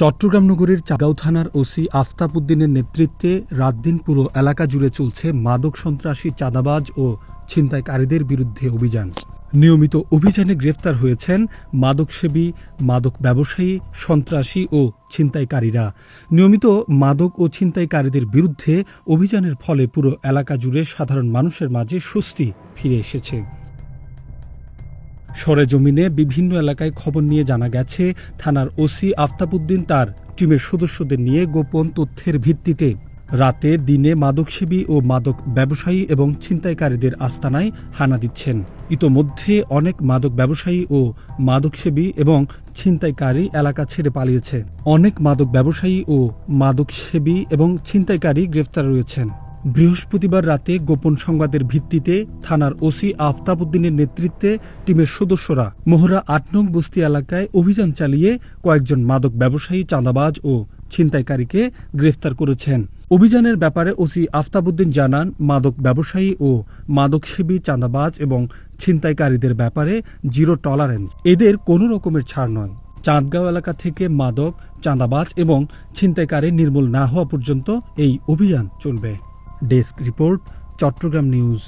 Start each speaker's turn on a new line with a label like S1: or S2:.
S1: চট্টগ্রাম নগরীর চাগাও থানার ওসি আফতাব উদ্দিনের নেতৃত্বে রাতদিন পুরো এলাকা জুড়ে চলছে মাদক সন্ত্রাসী চাঁদাবাজ ও ছিনতাইকারীদের বিরুদ্ধে অভিযান। নিয়মিত অভিযানে গ্রেফতার হয়েছেন মাদকসেবী, মাদক ব্যবসায়ী, সন্ত্রাসী ও ছিনতাইকারীরা। নিয়মিত মাদক ও ছিনতাইকারীদের বিরুদ্ধে অভিযানের ফলে পুরো এলাকা জুড়ে সাধারণ মানুষের মাঝে স্বস্তি ফিরে এসেছে। সরেজমিনে বিভিন্ন এলাকায় খবর নিয়ে জানা গেছে, থানার ওসি আফতাবুদ্দিন তার টিমের সদস্যদের নিয়ে গোপন তথ্যের ভিত্তিতে। রাতে দিনে মাদকসেবী ও মাদক ব্যবসায়ী এবং ছিনতাইকারীদের আস্তানায় হানা দিচ্ছেন। ইতোমধ্যে অনেক মাদক ব্যবসায়ী ও মাদকসেবী এবং ছিনতাইকারী এলাকা ছেড়ে পালিয়েছে। অনেক মাদক ব্যবসায়ী ও মাদকসেবী এবং ছিনতাইকারী গ্রেফতার রয়েছেন। বৃহস্পতিবার রাতে গোপন সংবাদের ভিত্তিতে থানার ওসি আফতাব উদ্দিনের নেতৃত্বে টিমের সদস্যরা মোহরা আট নং বস্তি এলাকায় অভিযান চালিয়ে কয়েকজন মাদক ব্যবসায়ী, চাঁদাবাজ ও ছিনতাইকারীকে গ্রেফতার করেছেন। অভিযানের ব্যাপারে ওসি আফতাবউদ্দিন জানান, মাদক ব্যবসায়ী ও মাদকসেবী, চাঁদাবাজ এবং ছিনতাইকারীদের ব্যাপারে জিরো টলারেন্স। এদের কোনো রকমের ছাড় নয়। চাঁদগাঁও এলাকা থেকে মাদক, চাঁদাবাজ এবং ছিনতাইকারী নির্মূল না হওয়া পর্যন্ত এই অভিযান চলবে। Desk report Chittagong news